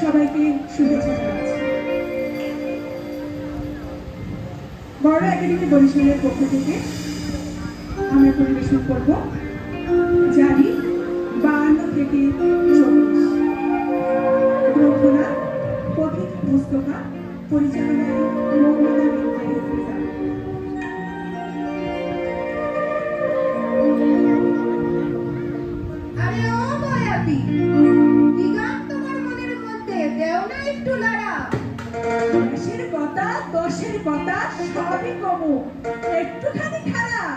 সবাইকে শুভেচ্ছা জানাচ্ছি। বড় একাডেমি বরিশালের পক্ষ থেকে আমরা পরিবেশন করব। জারি বাহান্ন থেকে চব্বিশ। গ্রন্থনা পথিক পরিচালনায় দোষের বাতাস সবই কমু। একটুখানি খারাপ।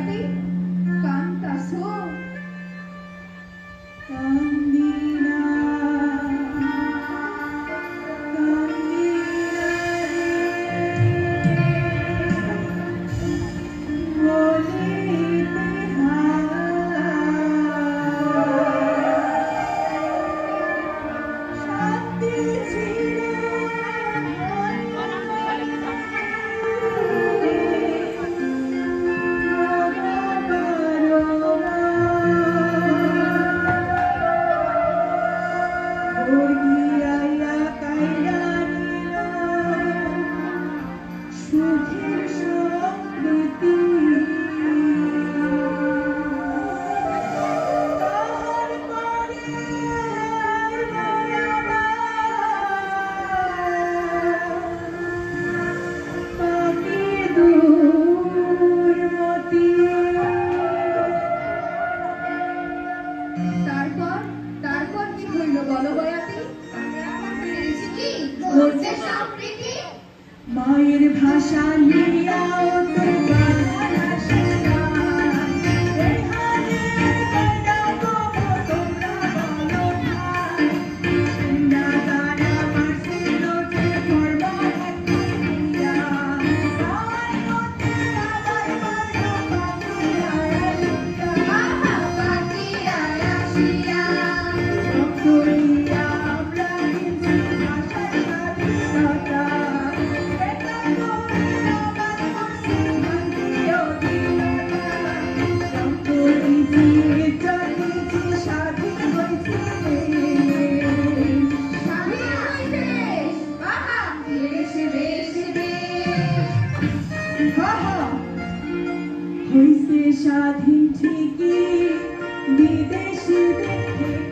জলবয়াতে মায়ের ভাষা নিয়ে शादी ठीक विदेश देखे।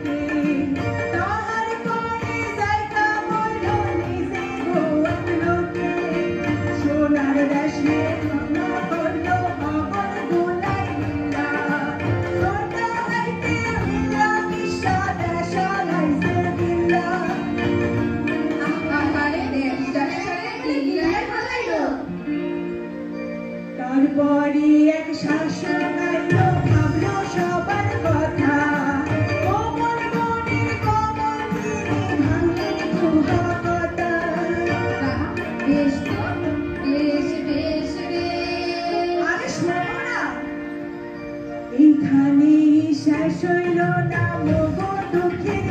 এখানে শেষ হইল না মগো দুঃখের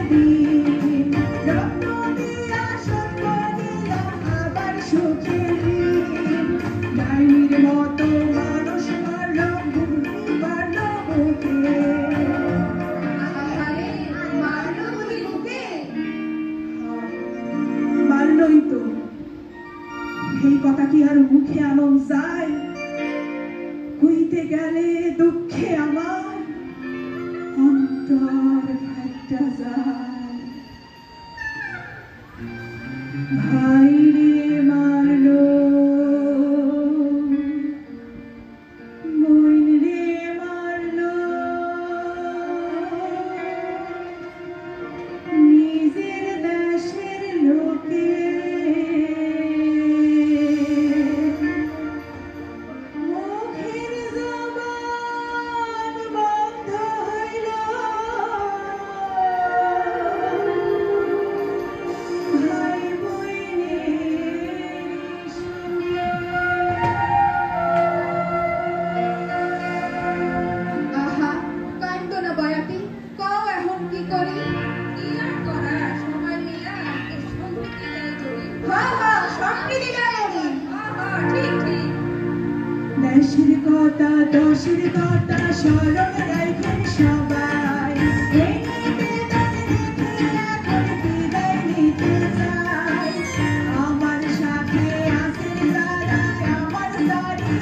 দেশের কথা দশের কথা স্মরণ রাখুন সবাই। আমার সাথে আছে যারা আমার দরে